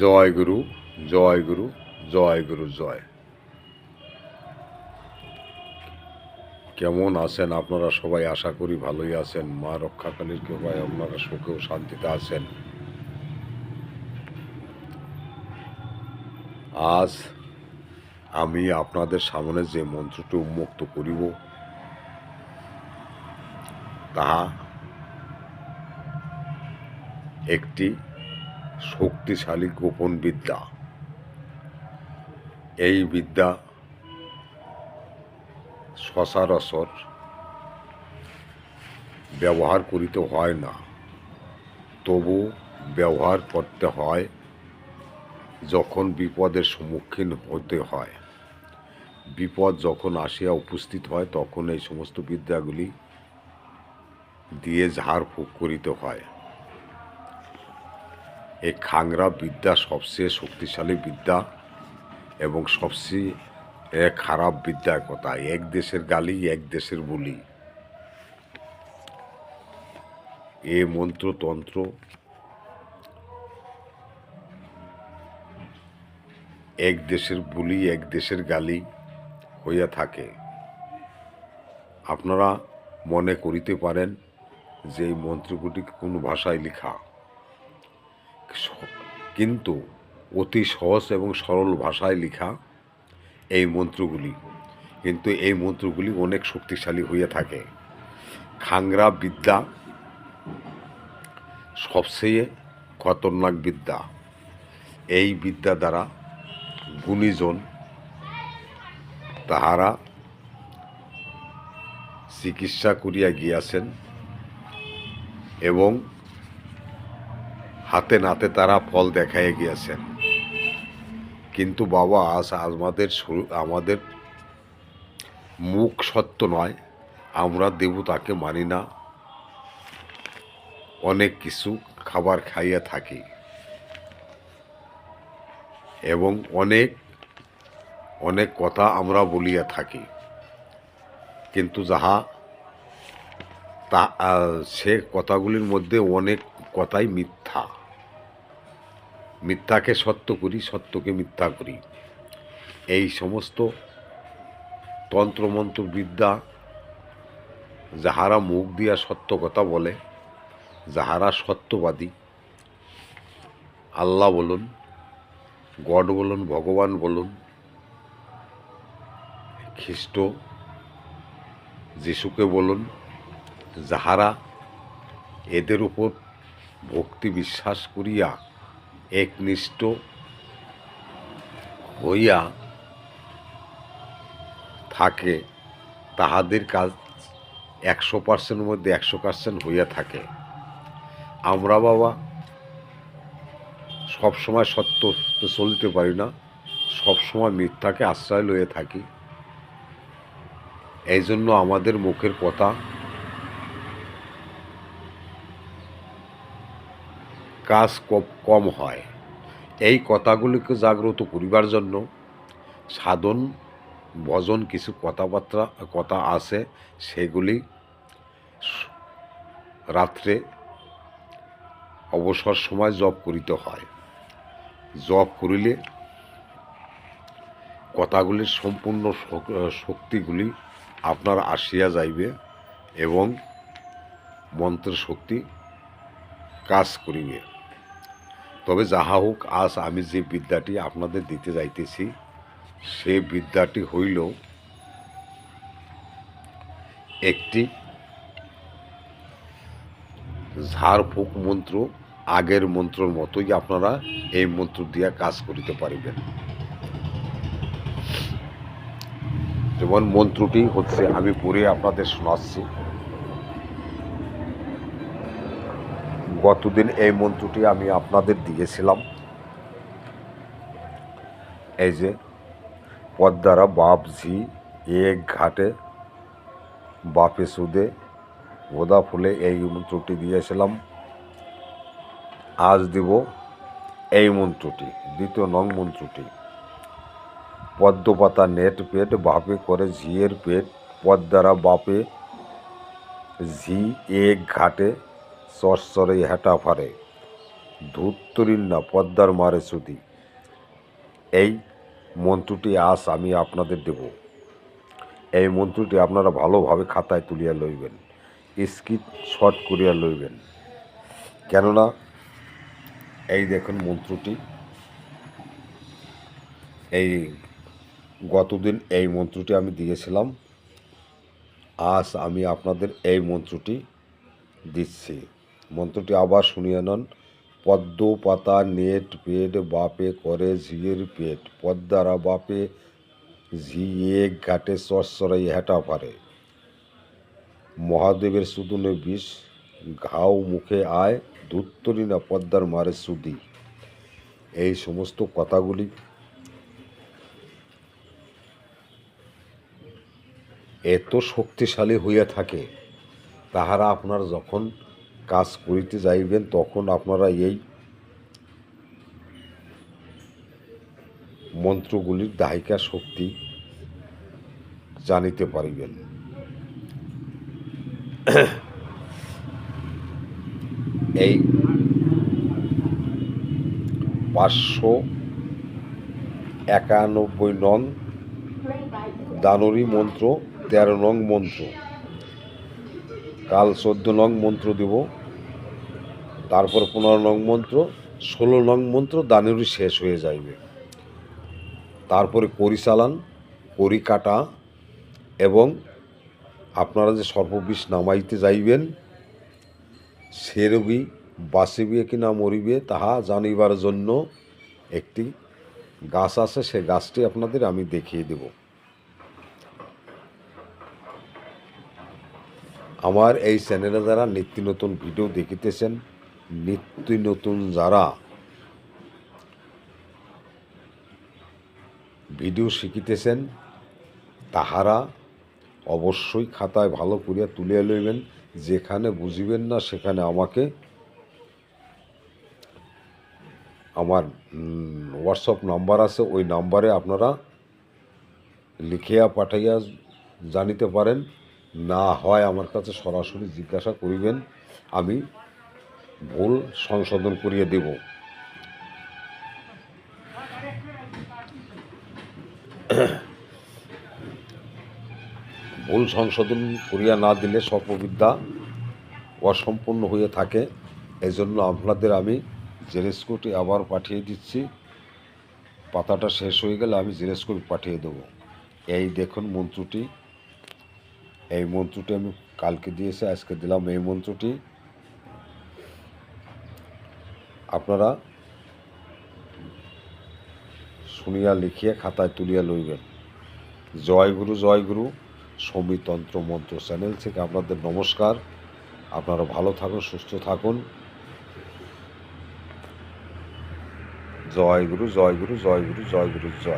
জয় গুরু জয় গুরু জয় গুরু, জয়। কেমন আছেন আপনারা সবাই? আশা করি ভালোই আছেন। মা রক্ষাকালীর কৃপায় আপনারা সুখে ও শান্তিতে আছেন। আজ আমি আপনাদের সামনে যে মন্ত্রটি উন্মুক্ত করিব, তাহা একটি শক্তিশালী গোপন বিদ্যা। এই বিদ্যা সচরাচর ব্যবহার করিতে হয় না। তবু ব্যবহার করতে হয় যখন বিপদের সম্মুখীন হতে হয়। বিপদ যখন আসিয়া উপস্থিত হয়, তখন এই সমস্ত বিদ্যাগুলি দিয়ে ঝাড়ফুঁক করিতে হয়। এই খাংরা বিদ্যা সবচেয়ে শক্তিশালী বিদ্যা এবং সবচেয়ে খারাপ বিদ্যার কথা, এক দেশের গালি, এক দেশের বুলি। এ মন্ত্রতন্ত্র এক দেশের বুলি, এক দেশের গালি হইয়া থাকে। আপনারা মনে করিতে পারেন যে এই মন্ত্রগুলি কোন ভাষায় লেখা। কিন্তু অতি সহজ এবং সরল ভাষায় লেখা এই মন্ত্রগুলি। কিন্তু এই মন্ত্রগুলি অনেক শক্তিশালী হইয়া থাকে। খাংরা বিদ্যা সবচেয়ে খতরনাক বিদ্যা। এই বিদ্যা দ্বারা গুণীজন তাহারা চিকিৎসা করিয়া গিয়াছেন এবং হাতে নাতে তারা ফল দেখাইয়া গিয়াছেন কিন্তু বাবা, আজ আমাদের আমাদের মুখ সত্য নয়। আমরা দেবতাকে মানি না। অনেক কিছু খাবার খাইয়া থাকি। এবং অনেক অনেক কথা আমরা বলিয়া থাকি। কিন্তু যাহা, তা সে কথাগুলির মধ্যে অনেক কথাই মিথ্যা। মিথ্যাকে সত্য করি, সত্যকে মিথ্যা করি। এই সমস্ত তন্ত্রমন্ত্র বিদ্যা যাহারা মুখ দিয়া সত্য কথা বলে, যাহারা সত্যবাদী, আল্লাহ বলুন, গড বলুন, ভগবান বলুন, খ্রিস্ট, যিশুকে বলুন, যাহারা এদের উপর ভক্তি বিশ্বাস করিয়া একনিষ্ঠ হইয়া থাকে, তাহাদের কাজ একশো পার্সেন্টের মধ্যে একশো পার্সেন্ট হইয়া থাকে। আমরা বাবা সব সময় সত্য চলিতে পারি না সব সময় মিথ্যাকে আশ্রয় লয়ে থাকি। এই জন্য আমাদের মুখের কথা কাজ কম- হয়। এই কথাগুলিকে জাগ্রত করিবার জন্য সাধন, ভজন কিছু কথাবার্তা, কথা আছে, সেগুলি রাত্রে অবসর সময় জপ করিতে হয়। জপ করিলে কথাগুলির সম্পূর্ণ শক্তিগুলি আপনার আসিয়া যাইবে এবং মন্ত্রের শক্তি কাজ করিবে। তবে যাহা হোক, আজ আমি যে বিদ্যাটি আপনাদের দিতে যাইতেছি, সে বিদ্যাটি হইল একটি ঝাড়ফুঁক মন্ত্র, আগের মন্ত্রর মতোই আপনারা এই মন্ত্র দিয়া কাজ করিতে পারিবেন। যেমন মন্ত্রটি হচ্ছে, আমি পড়ে আপনাদের শোনাচ্ছি। গতদিন এই মন্ত্রটি আমি আপনাদের দিয়েছিলাম। এই যে, পদ্মারা বাপ ঝি এক ঘাটে, বাপে সুদে গোদা ফুলে এই মন্ত্রটি দিয়েছিলাম। আজ দিব এই মন্ত্রটি, দ্বিতীয় নং মন্ত্রটি। পদ্মপাতা নেট পেট, বাপে করে ঝিয়ের পেট, পদ্মারা বাপে ঝি, এক ঘাটে চরচরে হেঁটা ফারে। ধূত্তরিন না পদ্মার মারে শ্রুতি এই মন্ত্রটি আজ আমি আপনাদের দেব। এই মন্ত্রটি আপনারা ভালোভাবে খাতায় তুলিয়া লইবেন, স্কিট শর্ট করিয়া লইবেন। কেননা, এই দেখুন মন্ত্রটি। এই গতদিন এই মন্ত্রটি আমি দিয়েছিলাম। আজ আমি আপনাদের এই মন্ত্রটি দিচ্ছি। মন্ত্রটি আবার শুনিয়ে নন, পদ্ম, পাতা, নেট, পেট, বাপে করে ঝিয়ের পেট, পদ্মারা বাপে ঝিয়ে ঘাটে চরচরাই হেঁটা পারে মহাদেবের সুদনে বিষ, ঘাও মুখে আয়, ধুত্তরি না পদ্মার মারে সুদি। এই সমস্ত কথাগুলি এত শক্তিশালী হইয়া থাকে, তাহারা আপনার যখন কাজ করিতে যাইবেন, তখন আপনারা এই মন্ত্রগুলির দাহিকা শক্তি জানিতে পারিবেন। এই পাঁচশো একানব্বই নং দানরী মন্ত্র, তেরো নং মন্ত্র। কাল চোদ্দ নং মন্ত্র দেব। তারপর পনেরো নং মন্ত্র, ষোলো নং মন্ত্র দানেরই শেষ হয়ে যাইবে। তারপরে করি চালান করি কাটা এবং আপনারা যে সর্ববিষ নামাইতে যাইবেন সে রোগী বাঁচিবে কি না মরিবে, তাহা জানিবার জন্য একটি গাছ আছে, সে গাছটি আপনাদের আমি দেখিয়ে দেব। আমার এই চ্যানেলে যারা নিত্য নতুন ভিডিও দেখিতেছেন নিত্য নতুন যারা ভিডিও শিখিতেছেন, তাহারা অবশ্যই খাতায় ভালো করিয়া তুলিয়া লইবেন। যেখানে বুঝিবেন না, সেখানে আমাকে আমার হোয়াটসঅ্যাপ নাম্বার আছে, ওই নাম্বারে আপনারা লিখিয়া পাঠাইয়া জানিতে পারেন। না হয় আমার কাছে সরাসরি জিজ্ঞাসা করিবেন, আমি ভুল সংশোধন করিয়ে দেব। ভুল সংশোধন করিয়া না দিলে সর্ববিদ্যা অসম্পূর্ণ হয়ে থাকে। এই জন্য আপনাদের আমি জেরেস্কোটি আবার পাঠিয়ে দিচ্ছি। পাতাটা শেষ হয়ে গেলে আমি জেরেস্কো পাঠিয়ে দেবো। এই দেখুন মন্ত্রটি। এই মন্ত্রটি আমি কালকে দিয়েছি, আজকে দিলাম এই মন্ত্রটি। আপনারা শুনিয়া লিখিয়া খাতায় তুলিয়া লইবেন। জয় গুরু জয় গুরু, সমিতন্ত্র মন্ত্র চ্যানেল থেকে আপনাদের নমস্কার। আপনারা ভালো থাকুন, সুস্থ থাকুন। জয় গুরু জয় গুরু জয় গুরু জয় গুরু, জয়।